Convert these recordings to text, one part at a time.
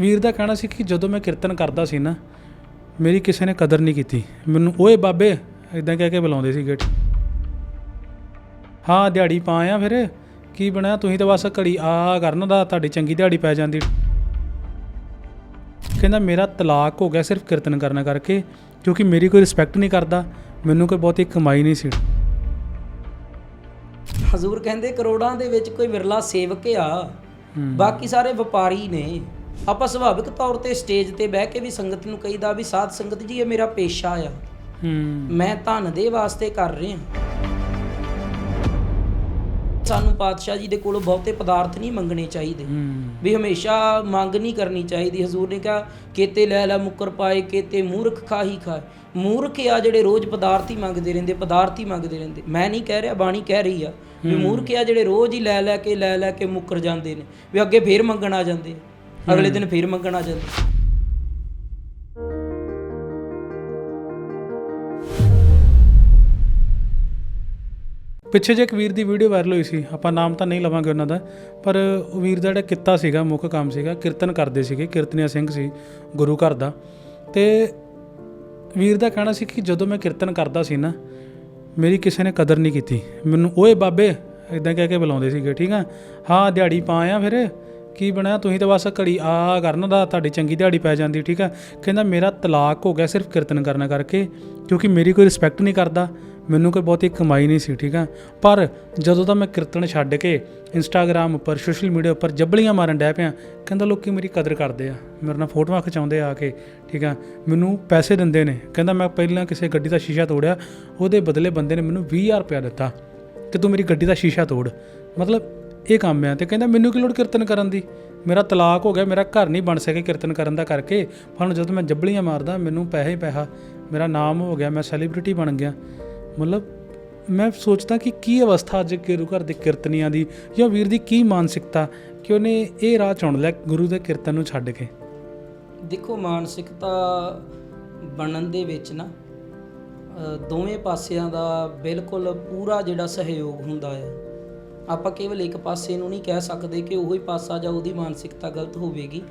ਵੀਰ ਦਾ ਕਹਿਣਾ ਸੀ ਕਿ ਜਦੋਂ ਮੈਂ ਕੀਰਤਨ ਕਰਦਾ ਸੀ ਨਾ ਮੇਰੀ ਕਿਸੇ ਨੇ ਕਦਰ ਨਹੀਂ ਕੀਤੀ। ਮੈਨੂੰ ਓਏ ਬਾਬੇ ਇਦਾਂ ਕਹਿ ਕੇ ਬੁਲਾਉਂਦੇ ਸੀ ਗੇਟ। ਹਾਂ ਦਿਹਾੜੀ ਪਾ ਆ ਫਿਰ ਕੀ ਬਣਿਆ? ਤੁਸੀਂ ਤਾਂ ਬਸ ਘੜੀ ਆ ਕਰਨ ਦਾ ਤੁਹਾਡੀ ਚੰਗੀ ਦਿਹਾੜੀ ਪੈ ਜਾਂਦੀ। ਕਹਿੰਦਾ ਮੇਰਾ ਤਲਾਕ ਹੋ ਗਿਆ ਸਿਰਫ ਕੀਰਤਨ ਕਰਨ ਕਰਕੇ ਕਿਉਂਕਿ ਮੇਰੀ ਕੋਈ ਰਿਸਪੈਕਟ ਨਹੀਂ ਕਰਦਾ ਮੈਨੂੰ ਕੋਈ ਬਹੁਤੀ ਕਮਾਈ ਨਹੀਂ ਸੀ। ਹਜ਼ੂਰ ਕਹਿੰਦੇ ਕਰੋੜਾਂ ਦੇ ਵਿੱਚ ਕੋਈ ਵਿਰਲਾ ਸੇਵਕ ਆ। ਬਾਕੀ ਸਾਰੇ ਵਪਾਰੀ ਨੇ। ਆਪਾਂ ਸੁਭਾਵਿਕ ਤੌਰ ਤੇ ਸਟੇਜ ਤੇ ਬਹਿ ਕੇ ਵੀ ਸੰਗਤ ਨੂੰ ਕਹੀਦਾ ਵੀ ਸਾਧ ਸੰਗਤ ਜੀ ਇਹ ਮੇਰਾ ਪੇਸ਼ਾ ਆ। ਹੂੰ। ਮੈਂ ਧਨ ਦੇ ਵਾਸਤੇ ਕਰ ਰਿਹਾ। ਸਾਨੂੰ ਪਾਤਸ਼ਾਹ ਜੀ ਦੇ ਕੋਲੋਂ ਬਹੁਤੇ ਪਦਾਰਥ ਨਹੀਂ ਮੰਗਣੇ ਚਾਹੀਦੇ। ਵੀ ਹਮੇਸ਼ਾ ਮੰਗ ਨਹੀਂ ਕਰਨੀ ਚਾਹੀਦੀ। ਹਜ਼ੂਰ ਨੇ ਕਿਹਾ ਕੇਤੇ ਲੈ ਲੈ ਮੁੱਕਰ ਪਾਏ ਕੇਤੇ ਮੂਰਖ ਖਾਹੀ ਖਾਏ। ਮੂਰਖ ਆ ਜਿਹੜੇ ਰੋਜ਼ ਪਦਾਰਥ ਹੀ ਮੰਗਦੇ ਰਹਿੰਦੇ ਪਦਾਰਥ ਹੀ ਮੰਗਦੇ ਰਹਿੰਦੇ। ਮੈਂ ਨਹੀਂ ਕਹਿ ਰਿਹਾ ਬਾਣੀ ਕਹਿ ਰਹੀ ਆ। ਵੀ ਮੂਰਖ ਆ ਜਿਹੜੇ ਰੋਜ਼ ਹੀ ਲੈ ਲੈ ਕੇ ਲੈ ਲੈ ਕੇ ਮੁੱਕਰ ਜਾਂਦੇ ਨੇ। ਵੀ ਅੱਗੇ ਫੇਰ ਮੰਗਣ ਆ ਜਾਂਦੇ। ਅਗਲੇ ਦਿਨ ਫੇਰ ਮੰਗਣ ਆ ਜਾਂਦੇ। ਪਿੱਛੇ ਜੇ ਇੱਕ ਵੀਰ ਦੀ ਵੀਡੀਓ ਵਾਇਰਲ ਹੋਈ ਸੀ ਆਪਾਂ ਨਾਮ ਤਾਂ ਨਹੀਂ ਲਵਾਂਗੇ ਉਹਨਾਂ ਦਾ ਪਰ ਉਹ ਵੀਰ ਦਾ ਜਿਹੜਾ ਕਿੱਤਾ ਸੀਗਾ ਮੁੱਖ ਕੰਮ ਸੀਗਾ ਕੀਰਤਨ ਕਰਦੇ ਸੀਗੇ ਕੀਰਤਨੀਆ ਸਿੰਘ ਸੀ ਗੁਰੂ ਘਰ ਦਾ। ਤੇ ਵੀਰ ਦਾ ਕਹਿਣਾ ਸੀ ਕਿ ਜਦੋਂ ਮੈਂ ਕੀਰਤਨ ਕਰਦਾ ਸੀ ਨਾ ਮੇਰੀ ਕਿਸੇ ਨੇ ਕਦਰ ਨਹੀਂ ਕੀਤੀ। ਮੈਨੂੰ ਓਏ ਬਾਬੇ ਇਦਾਂ ਕਹਿ ਕੇ ਬੁਲਾਉਂਦੇ ਸੀਗੇ ਠੀਕ ਆ? ਹਾਂ ਦਿਹਾੜੀ ਪਾ ਆ ਫਿਰ। ਕੀ ਬਣਿਆ? ਤੁਸੀਂ ਤਾਂ ਬਸ ਘੜੀ ਆ ਕਰਨ ਦਾ, ਤੁਹਾਡੀ ਚੰਗੀ ਦਿਹਾੜੀ ਪੈ ਜਾਂਦੀ, ਠੀਕ ਆ? ਕਹਿੰਦਾ, ਮੇਰਾ ਤਲਾਕ ਹੋ ਗਿਆ ਸਿਰਫ ਕੀਰਤਨ ਕਰਨ ਕਰਕੇ, ਕਿਉਂਕਿ ਮੇਰੀ ਕੋਈ ਰਿਸਪੈਕਟ ਨਹੀਂ ਕਰਦਾ, ਮੈਨੂੰ ਕੋਈ ਬਹੁਤੀ ਕਮਾਈ ਨਹੀਂ ਸੀ, ਠੀਕ ਆ? ਪਰ ਜਦੋਂ ਦਾ ਮੈਂ ਕੀਰਤਨ ਛੱਡ ਕੇ ਇੰਸਟਾਗ੍ਰam ਉੱਪਰ ਸੋਸ਼ਲ ਮੀਡੀਆ ਉੱਪਰ ਜੱਬਲੀਆਂ ਮਾਰਨ ਡੈ ਪਿਆ, ਕਹਿੰਦਾ, ਲੋਕੀ ਮੇਰੀ ਕਦਰ ਕਰਦੇ ਆ, ਮੇਰੇ ਨਾਲ ਫੋਟੋਆਂ ਖਿਚਾਉਂਦੇ ਆ ਕੇ, ਠੀਕ ਆ? ਮੈਨੂੰ ਪੈਸੇ ਦਿੰਦੇ ਨੇ। ਕਹਿੰਦਾ, ਮੈਂ ਪਹਿਲਾਂ ਕਿਸੇ ਗੱਡੀ ਦਾ ਸ਼ੀਸ਼ਾ ਤੋੜਿਆ, ਉਹਦੇ ਬਦਲੇ ਬੰਦੇ ਨੇ ਮੈਨੂੰ 20000 ਰੁਪਇਆ ਦਿੱਤਾ, ਕਿ ਤੂੰ ਮੇਰੀ ਗੱਡੀ ਦਾ ਸ਼ੀਸ਼ਾ ਤੋੜ। ਮਤਲਬ ਇਹ ਕੰਮ ਆ ਤੇ ਕਹਿੰਦਾ, ਮੈਨੂੰ ਕੀ ਲੋੜ ਕੀਰਤਨ ਕਰਨ ਦੀ? ਮੇਰਾ ਤਲਾਕ ਹੋ ਗਿਆ, ਮੇਰਾ ਘਰ ਨਹੀਂ ਬਣ ਸਕੇ ਕੀਰਤਨ ਕਰਨ ਦਾ ਕਰਕੇ। ਪਰ ਜਦੋਂ ਮੈਂ ਜੱਬਲੀਆਂ ਮਾਰਦਾ, ਮੈਨੂੰ ਪੈਸੇ ਪੈਸਾ। ਮੇਰਾ ਨਾਮ ਹੋ ਗਿਆ, ਮੈਂ ਸੈਲੀਬ੍ਰਿਟੀ ਬਣ ਗਿਆ। ਮਤਲਬ ਮੈਂ ਸੋਚਦਾ ਕਿ ਕੀ ਅਵਸਥਾ ਅੱਜ ਗੁਰੂ ਘਰ ਦੇ ਕੀਰਤਨੀਆਂ ਦੀ ਜਾਂ ਵੀਰ ਦੀ ਕੀ ਮਾਨਸਿਕਤਾ ਕਿ ਉਹਨੇ ਇਹ ਰਾਹ ਚੁਣ ਲਿਆ ਗੁਰੂ ਦੇ ਕੀਰਤਨ ਨੂੰ ਛੱਡ ਕੇ। ਦੇਖੋ, ਮਾਨਸਿਕਤਾ ਬਣਨ ਦੇ ਵਿੱਚ ਨਾ ਦੋਵੇਂ ਪਾਸਿਆਂ ਦਾ ਬਿਲਕੁਲ ਪੂਰਾ ਜਿਹੜਾ ਸਹਿਯੋਗ ਹੁੰਦਾ ਹੈ ਆਪਾਂ ਕੇਵਲ ਇੱਕ ਪਾਸੇ ਨੂੰ ਨਹੀਂ ਕਹਿ ਸਕਦੇ ਕਿ ਉਹੀ ਪਾਸਾ ਜਾਂ ਉਹਦੀ ਮਾਨਸਿਕਤਾ ਗਲਤ ਹੋਵੇਗੀ।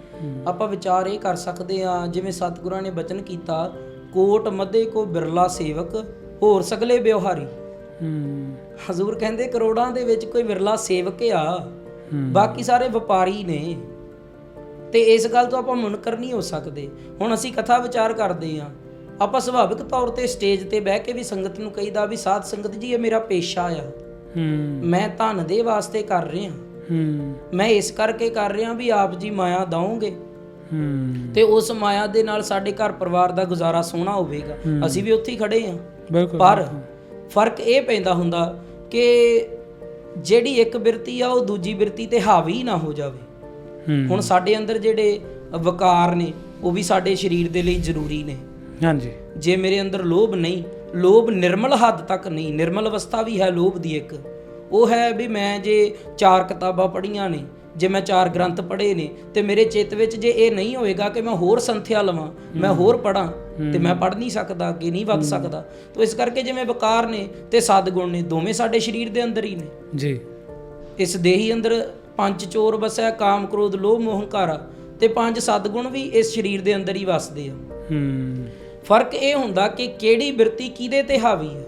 ਆਪਾਂ ਵਿਚਾਰ ਇਹ ਕਰ ਸਕਦੇ ਆ ਜਿਵੇਂ ਸਤਿਗੁਰਾਂ ਨੇ ਬਚਨ ਕੀਤਾ ਕੋਟ ਮੱਧੇ ਕੋ ਬਿਰਲਾ ਸੇਵਕ ਹੋਰ ਸਗਲੇ ਵਿਵਹਾਰੀ। ਹੂੰ। ਹਜ਼ੂਰ ਕਹਿੰਦੇ ਕਰੋੜਾਂ ਦੇ ਵਿੱਚ ਕੋਈ ਵਿਰਲਾ ਸੇਵਕ ਆ। ਬਾਕੀ ਸਾਰੇ ਵਪਾਰੀ ਨੇ। ਤੇ ਇਸ ਗੱਲ ਤੋਂ ਆਪਾਂ ਮੁਨਕਰ ਨਹੀਂ ਹੋ ਸਕਦੇ। ਹੁਣ ਅਸੀਂ ਕਥਾ ਵਿਚਾਰ ਕਰਦੇ ਆ ਆਪਾਂ ਸੁਭਾਵਿਕ ਤੌਰ ਤੇ ਸਟੇਜ ਤੇ ਬਹਿ ਕੇ ਵੀ ਸੰਗਤ ਨੂੰ ਕਹੀਦਾ ਵੀ ਸਾਧ ਸੰਗਤ ਜੀ ਇਹ ਮੇਰਾ ਪੇਸ਼ਾ ਆ। ਮੈਂ ਧਨ ਦੇ ਵਾਸਤੇ ਕਰ ਰਿਹਾ। ਹੂੰ। ਮੈਂ ਇਸ ਕਰਕੇ ਕਰ ਰਿਹਾ ਵੀ ਆਪ ਜੀ ਮਾਇਆ ਦਵੋਗੇ। ਤੇ ਉਸ ਮਾਇਆ ਦੇ ਨਾਲ ਸਾਡੇ ਘਰ ਪਰਿਵਾਰ ਦਾ ਗੁਜ਼ਾਰਾ ਸੋਹਣਾ ਹੋਵੇਗਾ। ਅਸੀਂ ਵੀ ਉੱਥੇ ਹੀ ਖੜੇ ਆ ਪਰ ਫ਼ਰਕ ਇਹ ਪੈਂਦਾ ਹੁੰਦਾ ਕਿ ਜਿਹੜੀ ਇੱਕ ਬਿਰਤੀ ਆ ਉਹ ਦੂਜੀ ਬਿਰਤੀ ਤੇ ਹਾਵੀ ਨਾ ਹੋ ਜਾਵੇ। ਹੁਣ ਸਾਡੇ ਅੰਦਰ ਜਿਹੜੇ ਵਕਾਰ ਨੇ ਉਹ ਵੀ ਸਾਡੇ ਸਰੀਰ ਦੇ ਲਈ ਜ਼ਰੂਰੀ ਨੇ। ਹਾਂਜੀ। ਜੇ ਮੇਰੇ ਅੰਦਰ ਲੋਭ ਨਹੀਂ ਲੋਭ ਨਿਰਮਲ ਹੱਦ ਤੱਕ ਨਹੀਂ ਨਿਰਮਲ ਅਵਸਥਾ ਵੀ ਹੈ ਲੋਭ ਦੀ ਇੱਕ। ਉਹ ਹੈ ਵੀ ਮੈਂ ਜੇ ਚਾਰ ਕਿਤਾਬਾਂ ਪੜ੍ਹੀਆਂ ਨੇ ਜੇ ਮੈਂ ਚਾਰ ਗ੍ਰੰਥ ਪੜ੍ਹੇ ਨੇ ਤੇ ਮੇਰੇ ਚਿੱਤ ਵਿੱਚ ਜੇ ਇਹ ਨਹੀਂ ਹੋਏਗਾ ਕਿ ਮੈਂ ਹੋਰ ਸੰਥਿਆ ਲਵਾਂ ਮੈਂ ਹੋਰ ਪੜਾਂ ਤੇ ਮੈਂ ਪੜ੍ਹ ਨਹੀਂ ਸਕਦਾ ਅੱਗੇ ਨਹੀਂ ਵੱਧ ਸਕਦਾ। ਤਾਂ ਇਸ ਕਰਕੇ ਜਿਵੇਂ ਵਕਾਰ ਨੇ ਤੇ ਸਦਗੁਣ ਨੇ ਦੋਵੇਂ ਸਾਡੇ ਸਰੀਰ ਦੇ ਅੰਦਰ ਹੀ ਨੇ। ਜੀ। ਇਸ ਦੇਹੀ ਅੰਦਰ ਪੰਜ ਚੋਰ ਵਸਿਆ ਕਾਮ ਕ੍ਰੋਧ ਲੋਭ ਮੋਹ ਹੰਕਾਰਾ ਤੇ ਪੰਜ ਸਦਗੁਣ ਵੀ ਇਸ ਸਰੀਰ ਦੇ ਅੰਦਰ ਹੀ ਵਸਦੇ ਆ। ਹੂੰ। ਫ਼ਰਕ ਇਹ ਹੁੰਦਾ ਕਿ ਕਿਹੜੀ ਬਿਰਤੀ ਕਿਹਦੇ ਤੇ ਹਾਵੀ ਹੈ।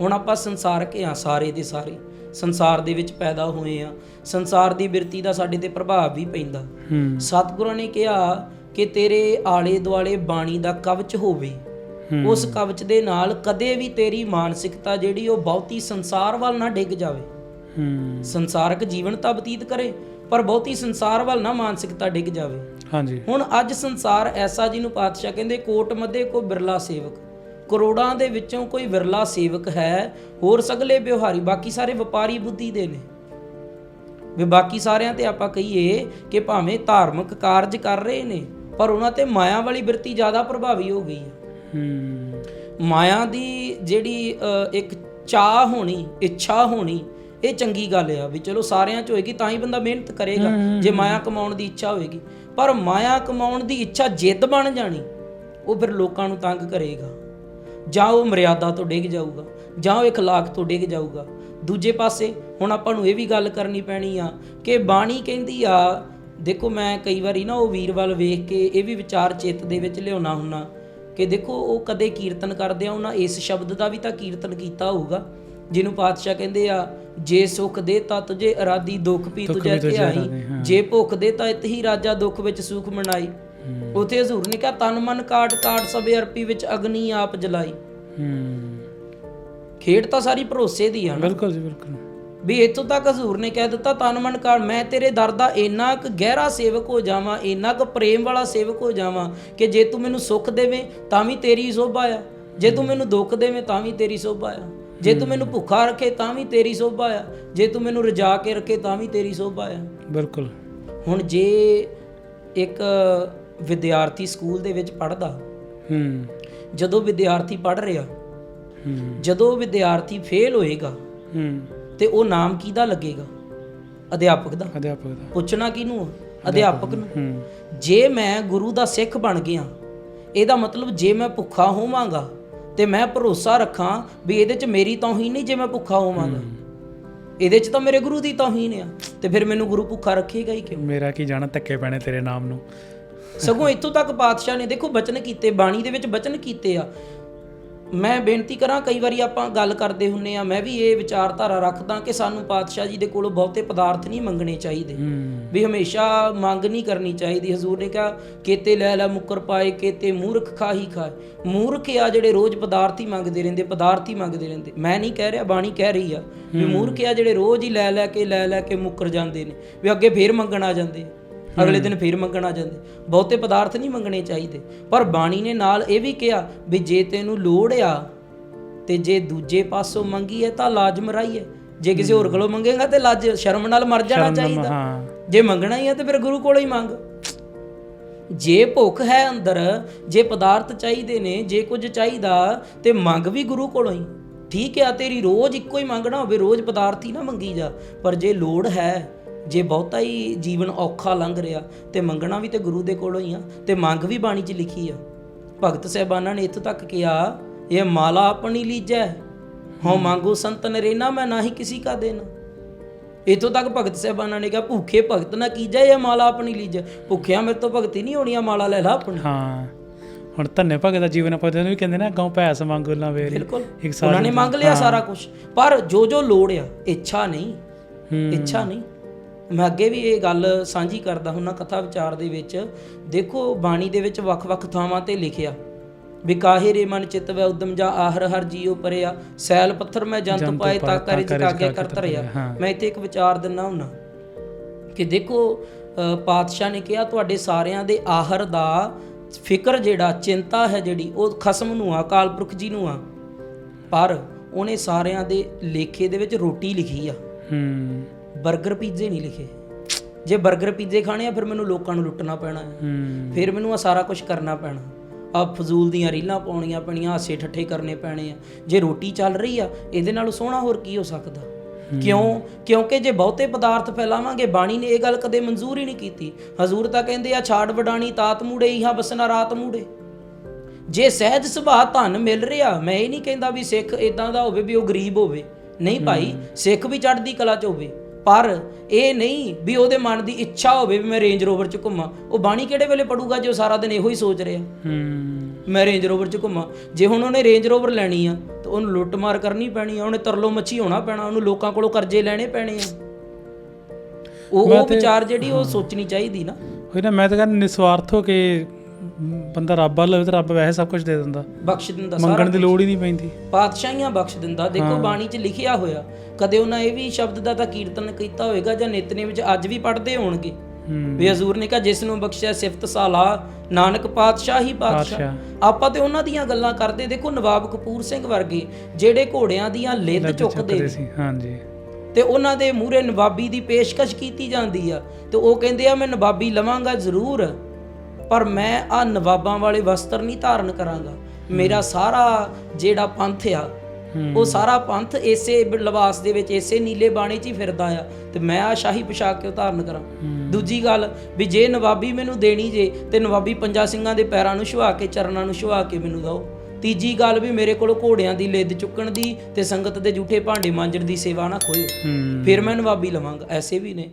ਹੁਣ ਆਪਾਂ ਸੰਸਾਰਕ ਆ ਸਾਰੇ ਦੇ ਸਾਰੇ। ਸੰਸਾਰ ਦੇ ਵਿੱਚ ਪੈਦਾ ਹੋਏ ਆ ਸੰਸਾਰ ਦੀ ਬਿਰਤੀ ਦਾ ਸਾਡੇ ਤੇ ਪ੍ਰਭਾਵ ਵੀ ਪੈਂਦਾ। ਸਤਿਗੁਰਾਂ ਨੇ ਕਿਹਾ ਕਿ ਤੇਰੇ ਆਲੇ ਦੁਆਲੇ ਬਾਣੀ ਦਾ ਕਵਚ ਹੋਵੇ। ਉਸ ਕਵਚ ਦੇ ਨਾਲ ਕਦੇ ਵੀ ਤੇਰੀ ਮਾਨਸਿਕਤਾ ਜਿਹੜੀ ਉਹ ਬਹੁਤੀ ਸੰਸਾਰ ਵੱਲ ਨਾ ਡਿੱਗ ਜਾਵੇ। ਹੂੰ। ਸੰਸਾਰਕ ਜੀਵਨ ਤਾਂ ਬਤੀਤ ਕਰੇ ਪਰ ਬਹੁਤੀ ਸੰਸਾਰ ਵੱਲ ਨਾ ਮਾਨਸਿਕਤਾ ਡਿੱਗ ਜਾਵੇ। ਹਾਂਜੀ। ਹੁਣ ਅੱਜ ਸੰਸਾਰ ਐਸਾ ਜਿਹਨੂੰ ਪਾਤਸ਼ਾਹ ਕਹਿੰਦੇ ਕੋਟ ਮੱਧੇ ਕੋ ਬਿਰਲਾ ਸੇਵਕ। ਕਰੋੜਾਂ ਦੇ ਵਿੱਚੋਂ ਕੋਈ ਵਿਰਲਾ ਸੇਵਕ ਹੈ ਹੋਰ ਸਗਲੇ ਵਿਵਹਾਰੀ ਬਾਕੀ ਸਾਰੇ ਵਪਾਰੀ ਬੁੱਧੀ ਦੇ ਨੇ। ਵੀ ਬਾਕੀ ਸਾਰਿਆਂ ਤੇ ਆਪਾਂ ਕਹੀਏ ਕਿ ਭਾਵੇਂ ਧਾਰਮਿਕ ਕਾਰਜ ਕਰ ਰਹੇ ਨੇ ਪਰ ਉਹਨਾਂ ਤੇ ਮਾਇਆ ਵਾਲੀ ਬਿਰਤੀ ਜ਼ਿਆਦਾ ਪ੍ਰਭਾਵੀ ਹੋ ਗਈ ਹੈ। ਹੂੰ। ਮਾਇਆ ਦੀ ਜਿਹੜੀ ਅ, ਇੱਕ ਚਾਹ ਹੋਣੀ ਇੱਛਾ ਹੋਣੀ ਇਹ ਚੰਗੀ ਗੱਲ ਆ ਵੀ ਚਲੋ ਸਾਰਿਆਂ 'ਚ ਹੋਏਗੀ ਤਾਂ ਹੀ ਬੰਦਾ ਮਿਹਨਤ ਕਰੇਗਾ ਜੇ ਮਾਇਆ ਕਮਾਉਣ ਦੀ ਇੱਛਾ ਹੋਏਗੀ ਪਰ ਮਾਇਆ ਕਮਾਉਣ ਦੀ ਇੱਛਾ ਜਿੱਦ ਬਣ ਜਾਣੀ ਉਹ ਫਿਰ ਲੋਕਾਂ ਨੂੰ ਤੰਗ ਕਰੇਗਾ ਜਾਂ ਉਹ ਮਰਿਆਦਾ ਤੋਂ ਡਿੱਗ ਜਾਊਗਾ ਜਾਂ ਉਹ اخلاق ਤੋਂ ਡਿੱਗ ਜਾਊਗਾ ਦੂਜੇ ਪਾਸੇ ਹੁਣ ਆਪਾਂ ਨੂੰ ਇਹ ਵੀ ਗੱਲ ਕਰਨੀ ਪੈਣੀ ਆ ਕਿ ਬਾਣੀ ਕਹਿੰਦੀ ਆ ਦੇਖੋ ਮੈਂ ਕਈ ਵਾਰੀ ਨਾ ਉਹ ਵੀਰ ਵੱਲ ਵੇਖ ਕੇ ਇਹ ਵੀ ਵਿਚਾਰ ਚਿੱਤ ਦੇ ਵਿੱਚ ਲਿਆਉਣਾ ਹੁੰਨਾ ਕਿ ਦੇਖੋ ਉਹ ਕਦੇ ਕੀਰਤਨ ਕਰਦੇ ਆ ਉਹਨਾਂ ਇਸ ਸ਼ਬਦ ਦਾ ਵੀ ਤਾਂ ਕੀਰਤਨ ਕੀਤਾ ਹੋਊਗਾ ਜਿਹਨੂੰ ਪਾਤਸ਼ਾਹ ਕਹਿੰਦੇ ਆ ਜੇ ਸੁਖ ਦੇ ਤਾਂ ਤੁਝੇ ਅਰਾਦੀ ਦੁੱਖ ਵੀ ਤੁਝੇ ਅਰਾਦੀ, ਹਾਂ। ਜੇ ਭੁੱਖ ਦੇ ਤਾਂ ਇਤ ਹੀ ਰਾਜਾ ਦੁੱਖ ਵਿੱਚ ਸੁਖ ਮਨਾਈ। ਉਥੇ ਹਜ਼ੂਰ ਨੇ ਕਿਹਾ ਤਨ ਮਨ ਕਾਟ ਕਾਟ ਸਭੇ ਅਰਪੀ ਵਿੱਚ ਅਗਨੀ ਆਪ ਜਲਾਈ। ਖੇਡ ਤਾਂ ਸਾਰੀ ਭਰੋਸੇ ਦੀ ਆ ਬਿਲਕੁਲ ਜੀ ਬਿਲਕੁਲ। ਵੀ ਇੱਥੋਂ ਤੱਕ ਹਜ਼ੂਰ ਨੇ ਕਹਿ ਦਿੱਤਾ ਤਨ ਮਨ ਕਾਟ ਮੈਂ ਤੇਰੇ ਦਰ ਦਾ ਇੰਨਾ ਕੁ ਗਹਿਰਾ ਸੇਵਕ ਹੋ ਜਾਵਾਂ ਇੰਨਾ ਕੁ ਪ੍ਰੇਮ ਵਾਲਾ ਸੇਵਕ ਹੋ ਜਾਵਾਂ ਕਿ ਜੇ ਤੂੰ ਮੈਨੂੰ ਸੁੱਖ ਦੇਵੇਂ ਤਾਂ ਵੀ ਤੇਰੀ ਸੋਭਾ ਆ। ਜੇ ਤੂੰ ਮੈਨੂੰ ਦੁੱਖ ਦੇਵੇਂ ਤਾਂ ਵੀ ਤੇਰੀ ਸੋਭਾ ਆ। ਜੇ ਤੂੰ ਮੈਨੂੰ ਭੁੱਖਾ ਰੱਖੇ ਤਾਂ ਵੀ ਤੇਰੀ ਸੋਭਾ ਆ। ਜੇ ਤੂੰ ਮੈਨੂੰ ਰਜਾ ਕੇ ਰੱਖੇ ਤਾਂ ਵੀ ਤੇਰੀ ਸੋਭਾ ਆ। ਬਿਲਕੁਲ। ਹੁਣ ਜੇ ਇੱਕ ਵਿਦਿਆਰਥੀ ਸਕੂਲ ਦੇ ਵਿੱਚ ਪੜ੍ਹਦਾ ਹੂੰ। ਜਦੋਂ ਵਿਦਿਆਰਥੀ ਪੜ੍ਹ ਰਿਹਾ ਹੂੰ। ਜਦੋਂ ਵਿਦਿਆਰਥੀ ਫੇਲ ਹੋਏਗਾ ਹੂੰ। ਤੇ ਉਹ ਨਾਮ ਕਿਹਦਾ ਲੱਗੇਗਾ? ਅਧਿਆਪਕ ਦਾ। ਅਧਿਆਪਕ ਦਾ। ਪੁੱਛਣਾ ਕਿਹਨੂੰ ਆ? ਅਧਿਆਪਕ ਨੂੰ। ਹੂੰ। ਜੇ ਮੈਂ ਗੁਰੂ ਦਾ ਸਿੱਖ ਬਣ ਗਿਆ ਇਹਦਾ ਮਤਲਬ ਜੇ ਮੈਂ ਭੁੱਖਾ ਹੋਵਾਂਗਾ ਤੇ ਮੈਂ ਭਰੋਸਾ ਰੱਖਾਂ ਵੀ ਇਹਦੇ 'ਚ ਮੇਰੀ ਤੌਹੀਨ ਨਹੀਂ ਜੇ ਮੈਂ ਭੁੱਖਾ ਹੋਵਾਂਗਾ। ਇਹਦੇ 'ਚ ਤਾਂ ਮੇਰੇ ਗੁਰੂ ਦੀ ਤੌਹੀਨ ਆ। ਤੇ ਫਿਰ ਮੈਨੂੰ ਗੁਰੂ ਭੁੱਖਾ ਰੱਖੇਗਾ ਹੀ ਕਿਉਂ? ਮੇਰਾ ਕੀ ਜਾਣਾ ਧੱਕੇ ਪੈਣੇ ਤੇਰੇ ਨਾਮ ਨੂੰ? ਸਗੋਂ ਇੱਥੋਂ ਤੱਕ ਪਾਤਸ਼ਾਹ ਨੇ ਦੇਖੋ ਬਚਨ ਕੀਤੇ ਬਾਣੀ ਦੇ ਵਿੱਚ ਬਚਨ ਕੀਤੇ ਆ। ਮੈਂ ਬੇਨਤੀ ਕਰਾਂ ਕਈ ਵਾਰੀ ਆਪਾਂ ਗੱਲ ਕਰਦੇ ਹੁੰਨੇ ਆ ਮੈਂ ਵੀ ਇਹ ਵਿਚਾਰਧਾਰਾ ਰੱਖਦਾ ਕਿ ਸਾਨੂੰ ਪਾਤਸ਼ਾਹ ਜੀ ਦੇ ਕੋਲੋਂ ਬਹੁਤੇ ਪਦਾਰਥ ਨਹੀਂ ਮੰਗਣੇ ਚਾਹੀਦੇ। ਵੀ ਹਮੇਸ਼ਾ ਮੰਗ ਨਹੀਂ ਕਰਨੀ ਚਾਹੀਦੀ। ਹਜ਼ੂਰ ਨੇ ਕਿਹਾ ਕੇਤੇ ਲੈ ਲੈ ਮੁੱਕਰ ਪਾਏ ਕੇਤੇ ਮੂਰਖ ਖਾਹੀ ਖਾਏ। ਮੂਰਖ ਆ ਜਿਹੜੇ ਰੋਜ਼ ਪਦਾਰਥ ਹੀ ਮੰਗਦੇ ਰਹਿੰਦੇ ਪਦਾਰਥ ਹੀ ਮੰਗਦੇ ਰਹਿੰਦੇ। ਮੈਂ ਨਹੀਂ ਕਹਿ ਰਿਹਾ ਬਾਣੀ ਕਹਿ ਰਹੀ ਆ। ਵੀ ਮੂਰਖ ਆ ਜਿਹੜੇ ਰੋਜ਼ ਹੀ ਲੈ ਲੈ ਕੇ ਲੈ ਲੈ ਕੇ ਮੁੱਕਰ ਜਾਂਦੇ ਨੇ। ਵੀ ਅੱਗੇ ਫੇਰ ਮੰਗਣ ਆ ਜਾਂਦੇ ਅਗਲੇ ਦਿਨ ਫੇਰ ਮੰਗਣ ਆ ਜਾਂਦੇ। ਬਹੁਤੇ ਪਦਾਰਥ ਨਹੀਂ ਮੰਗਣੇ ਚਾਹੀਦੇ। ਪਰ ਬਾਣੀ ਨੇ ਨਾਲ ਇਹ ਵੀ ਕਿਹਾ ਵੀ ਜੇ ਤੈਨੂੰ ਲੋੜ ਆ ਤੇ ਜੇ ਦੂਜੇ ਪਾਸੋਂ ਮੰਗੀ ਹੈ ਤਾਂ ਲਾਜ਼ਮ ਰਾਈ ਹੈ ਜੇ ਕਿਸੇ ਹੋਰ ਕੋਲੋਂ ਮੰਗੇਗਾ ਤੇ ਲੱਜ ਸ਼ਰਮ ਨਾਲ ਮਰ ਜਾਣਾ ਚਾਹੀਦਾ। ਜੇ ਮੰਗਣਾ ਹੀ ਹੈ ਤੇ ਫਿਰ ਗੁਰੂ ਕੋਲੋਂ ਹੀ ਮੰਗ। ਜੇ ਭੁੱਖ ਹੈ ਅੰਦਰ ਜੇ ਪਦਾਰਥ ਚਾਹੀਦੇ ਨੇ ਜੇ ਕੁਝ ਚਾਹੀਦਾ ਤੇ ਮੰਗ ਵੀ ਗੁਰੂ ਕੋਲੋਂ ਹੀ। ਠੀਕ ਹੈ ਤੇਰੀ ਰੋਜ਼ ਇੱਕੋ ਹੀ ਮੰਗਣਾ ਹੋਵੇ ਰੋਜ਼ ਪਦਾਰਥ ਹੀ ਨਾ ਮੰਗੀ ਜਾ। ਪਰ ਜੇ ਲੋੜ ਹੈ ਜੇ ਬਹੁਤਾ ਹੀ ਜੀਵਨ ਔਖਾ ਲੰਘ ਰਿਹਾ ਤੇ ਮੰਗਣਾ ਵੀ ਤੇ ਗੁਰੂ ਦੇ ਕੋਲੋਂ ਹੀ ਆ ਤੇ ਮੰਗ ਵੀ ਬਾਣੀ 'ਚ ਲਿਖੀ ਆ। ਭਗਤ ਸਾਹਿਬਾਨਾਂ ਨੇ ਇੱਥੋਂ ਤੱਕ ਕਿਹਾ ਇਹ ਮਾਲਾ ਆਪਣੀ ਲੀਜੈ ਹਉ ਮੰਗੋ ਸੰਤ ਨਰੇਨਾ ਮੈਂ ਨਾਹੀ ਕਿਸੀ ਕਾ ਦੇਣਾ। ਇਥੋਂ ਤੱਕ ਭਗਤ ਸਾਹਿਬਾਨਾਂ ਨੇ ਕਿਹਾ ਭੁੱਖੇ ਭਗਤ ਨਾ ਕੀਜੈ ਇਹ ਮਾਲਾ ਆਪਣੀ ਲੀਜੈ। ਭੁੱਖਿਆ ਮੇਰੇ ਤੋਂ ਭਗਤੀ ਨਹੀਂ ਹੋਣੀ ਆ ਮਾਲਾ ਲੈ ਲਾ ਆਪਣੀ। ਹਾਂ ਹੁਣ ਧੰਨੇ ਭਗਤ ਦਾ ਜੀਵਨ ਆਪਾਂ ਉਹਨੂੰ ਵੀ ਕਹਿੰਦੇ ਨਾ ਗਾਉ ਪੈਸ ਮੰਗੋ ਨਾ ਵੇਰੀ ਬਿਲਕੁਲ। ਉਹਨਾਂ ਨੇ ਮੰਗ ਲਿਆ ਸਾਰਾ ਕੁਝ ਪਰ ਜੋ ਜੋ ਲੋੜ ਆ ਇੱਛਾ ਨਹੀਂ। ਹੂੰ। ਇੱਛਾ ਨਹੀਂ। ਮੈਂ ਅੱਗੇ ਵੀ ਇਹ ਗੱਲ ਸਾਂਝੀ ਕਰਦਾ ਹੁੰਨਾ ਕਥਾ ਵਿਚਾਰ ਦੇ ਵਿੱਚ। ਦੇਖੋ ਬਾਣੀ ਦੇ ਵਿੱਚ ਵੱਖ-ਵੱਖ ਥਾਵਾਂ ਤੇ ਲਿਖਿਆ ਵਿਕਾਹੇ ਰੇ ਮਨ ਚਿਤ ਵੈ ਉਦਮ ਜਾ ਆਹਰ ਹਰ ਜੀਉ ਪਰਿਆ। ਸੈਲ ਪੱਥਰ ਮੈਂ ਜੰਤ ਪਾਏ ਤਾ ਕਰਿ ਤਾ ਕਰਿ ਹਾਂ। ਮੈਂ ਇੱਥੇ ਇੱਕ ਵਿਚਾਰ ਦਿੰਨਾ ਹੁੰਨਾ ਕਿ ਦੇਖੋ ਪਾਤਸ਼ਾਹ ਨੇ ਕਿਹਾ ਤੁਹਾਡੇ ਸਾਰਿਆਂ ਦੇ ਆਹਰ ਦਾ ਫਿਕਰ ਜਿਹੜਾ ਚਿੰਤਾ ਹੈ ਜਿਹੜੀ ਉਹ ਖਸਮ ਨੂੰ ਆ ਅਕਾਲ ਪੁਰਖ ਜੀ ਨੂੰ ਆ। ਪਰ ਉਹਨੇ ਸਾਰਿਆਂ ਦੇ ਲੇਖੇ ਦੇ ਵਿੱਚ ਰੋਟੀ ਲਿਖੀ ਆ। ਹੂੰ। 버ਗਰ ਪੀਜ਼ੇ ਨਹੀਂ ਲਿਖੇ। ਜੇ 버ਗਰ ਪੀਜ਼ੇ ਖਾਣੇ ਆ ਫਿਰ ਮੈਨੂੰ ਲੋਕਾਂ ਨੂੰ ਲੁੱਟਣਾ ਪੈਣਾ ਹੈ। ਹੂੰ। ਫਿਰ ਮੈਨੂੰ ਆ ਸਾਰਾ ਕੁਝ ਕਰਨਾ ਪੈਣਾ। ਆ ਫਜ਼ੂਲ ਦੀਆਂ ਰੀਲਾਂ ਪਾਉਣੀਆਂ ਪੈਣੀਆਂ ਹਾਸੇ ਠੱਠੇ ਕਰਨੇ ਪੈਣੇ ਆ। ਜੇ ਰੋਟੀ ਚੱਲ ਰਹੀ ਆ ਇਹਦੇ ਨਾਲੋਂ ਸੋਹਣਾ ਹੋਰ ਕੀ ਹੋ ਸਕਦਾ? ਕਿਉਂ? ਕਿਉਂਕਿ ਜੇ ਬਹੁਤੇ ਪਦਾਰਥ ਫੈਲਾਵਾਂਗੇ ਬਾਣੀ ਨੇ ਇਹ ਗੱਲ ਕਦੇ ਮਨਜ਼ੂਰ ਹੀ ਨਹੀਂ ਕੀਤੀ। ਹਜ਼ੂਰ ਤਾਂ ਕਹਿੰਦੇ ਆ ਛਾੜ ਵਡਾਣੀ ਤਾਤ ਮੂੜੇ ਇਹਾ ਬਸਨਾ ਰਾਤ ਮੂੜੇ। ਜੇ ਸਹਿਜ ਸੁਭਾਅ ਧਨ ਮਿਲ ਰਿਹਾ ਮੈਂ ਇਹ ਨਹੀਂ ਕਹਿੰਦਾ ਵੀ ਸਿੱਖ ਇਦਾਂ ਦਾ ਹੋਵੇ ਵੀ ਉਹ ਗਰੀਬ ਹੋਵੇ। ਨਹੀਂ ਭਾਈ ਸਿੱਖ ਵੀ ਚੜ੍ਹਦੀ ਕਲਾ ਚ ਹੋਵੇ। ਪਰ ਇਹ ਨਹੀਂ ਵੀ ਉਹਦੇ ਮਨ ਦੀ ਇੱਛਾ ਹੋਵੇ ਵੀ ਮੈਂ ਰੇਂਜ ਰੋਵਰ ਚ ਘੁੰਮਾਂ। ਉਹ ਬਾਣੀ ਕਿਹੜੇ ਵੇਲੇ ਪੜੂਗਾ ਜੇ ਉਹ ਸਾਰਾ ਦਿਨ ਇਹੋ ਹੀ ਸੋਚ ਰਿਹਾ? ਹੂੰ। ਮੈਂ ਰੇਂਜ ਰੋਵਰ ਚ ਘੁੰਮਾਂ। ਜੇ ਹੁਣ ਉਹਨੇ ਰੇਂਜ ਰੋਵਰ ਲੈਣੀ ਆ ਤਾਂ ਉਹਨੂੰ ਲੁੱਟਮਾਰ ਕਰਨੀ ਪੈਣੀ ਆ ਉਹਨੇ ਤਰਲੋ ਮੱਛੀ ਹੋਣਾ ਪੈਣਾ ਉਹਨੂੰ ਲੋਕਾਂ ਕੋਲੋਂ ਕਰਜ਼ੇ ਲੈਣੇ ਪੈਣੇ ਆ। ਉਹ ਉਹ ਵਿਚਾਰ ਜਿਹੜੀ ਉਹ ਸੋਚਣੀ ਚਾਹੀਦੀ ਨਾ। ਹੋਈ ਨਾ ਮੈਂ ਤਾਂ ਕਹਿੰਦਾ ਨਿਸਵਾਰਥ ਹੋ ਕੇ ਬੰਦਾ ਰੱਬ ਵੱਲ ਹੋਵੇ ਤਾਂ ਰੱਬ ਵੈਸੇ ਸਭ ਕੁਝ ਦੇ ਦਿੰਦਾ। ਬਖਸ਼ ਦਿੰਦਾ ਸਾਰਾ ਮੰਗਣ ਦੀ ਲੋੜ ਹੀ ਨਹੀਂ ਪੈਂਦੀ। ਪਾਤਸ਼ਾਹੀਆਂ ਬਖਸ਼ ਦਿੰਦਾ। ਦੇਖੋ ਬਾਣੀ 'ਚ ਲਿਖਿਆ ਹੋਇਆ ਕਦੇ ਉਹਨਾਂ ਇਹ ਵੀ ਸ਼ਬਦ ਦਾ ਤਾਂ ਕੀਰਤਨ ਕੀਤਾ ਹੋਵੇਗਾ ਜਾਂ ਨਿਤਨੇਮ ਵਿੱਚ ਅੱਜ ਵੀ ਪੜ੍ਹਦੇ ਹੋਣਗੇ। ਵੀ ਹਜ਼ੂਰ ਨੇ ਕਿਹਾ ਜਿਸ ਨੂੰ ਬਖਸ਼ਿਆ ਸਿਫਤ ਸਾਲਾ ਨਾਨਕ ਪਾਤਸ਼ਾਹ ਹੀ ਪਾਤਸ਼ਾਹ। ਆਪਾਂ ਤੇ ਉਹਨਾਂ ਦੀਆਂ ਗੱਲਾਂ ਕਰਦੇ ਦੇਖੋ ਨਵਾਬ ਕਪੂਰ ਸਿੰਘ ਵਰਗੇ ਜਿਹੜੇ ਘੋੜਿਆਂ ਦੀਆਂ ਲਿੱਦ ਚੁੱਕਦੇ ਸੀ ਹਾਂਜੀ। ਤੇ ਉਹਨਾਂ ਦੇ ਮੂਹਰੇ ਨਵਾਬੀ ਦੀ ਪੇਸ਼ਕਸ਼ ਕੀਤੀ ਜਾਂਦੀ ਆ। ਤੇ ਉਹ ਕਹਿੰਦੇ ਆ ਮੈਂ ਨਵਾਬੀ ਲਵਾਂਗਾ ਜ਼ਰੂਰ। ਪਰ ਮੈਂ ਆ ਨਵਾਬਾਂ ਵਾਲੇ ਵਸਤਰ ਨਹੀਂ ਧਾਰਨ ਕਰਾਂਗਾ। ਮੇਰਾ ਸਾਰਾ ਜਿਹੜਾ ਪੰਥ ਆ ਉਹ ਸਾਰਾ ਪੰਥ ਇਸੇ ਲਿਬਾਸ ਦੇ ਵਿੱਚ ਇਸੇ ਨੀਲੇ ਬਾਣੇ 'ਚ ਹੀ ਫਿਰਦਾ ਆ ਤੇ ਮੈਂ ਆ ਸ਼ਾਹੀ ਪੋਸ਼ਾਕ ਕਿਉਂ ਧਾਰਨ ਕਰਾਂ? ਦੂਜੀ ਗੱਲ ਵੀ ਜੇ ਨਵਾਬੀ ਮੈਨੂੰ ਦੇਣੀ ਜੇ ਤੇ ਨਵਾਬੀ ਪੰਜਾ ਸਿੰਘਾਂ ਦੇ ਪੈਰਾਂ ਨੂੰ ਛੁਆ ਕੇ ਚਰਨਾਂ ਨੂੰ ਛੁਆ ਕੇ ਮੈਨੂੰ ਦਿਓ। ਤੀਜੀ ਗੱਲ ਵੀ ਮੇਰੇ ਕੋਲ ਘੋੜਿਆਂ ਦੀ ਲਿੱਦ ਚੁੱਕਣ ਦੀ ਤੇ ਸੰਗਤ ਦੇ ਝੂਠੇ ਭਾਂਡੇ ਮਾਂਜਣ ਦੀ ਸੇਵਾ ਨਾ ਹੂੰ। ਫਿਰ ਮੈਂ ਨਵਾਬੀ ਲਵਾਂਗਾ ਐਸੇ ਵੀ ਨੇ।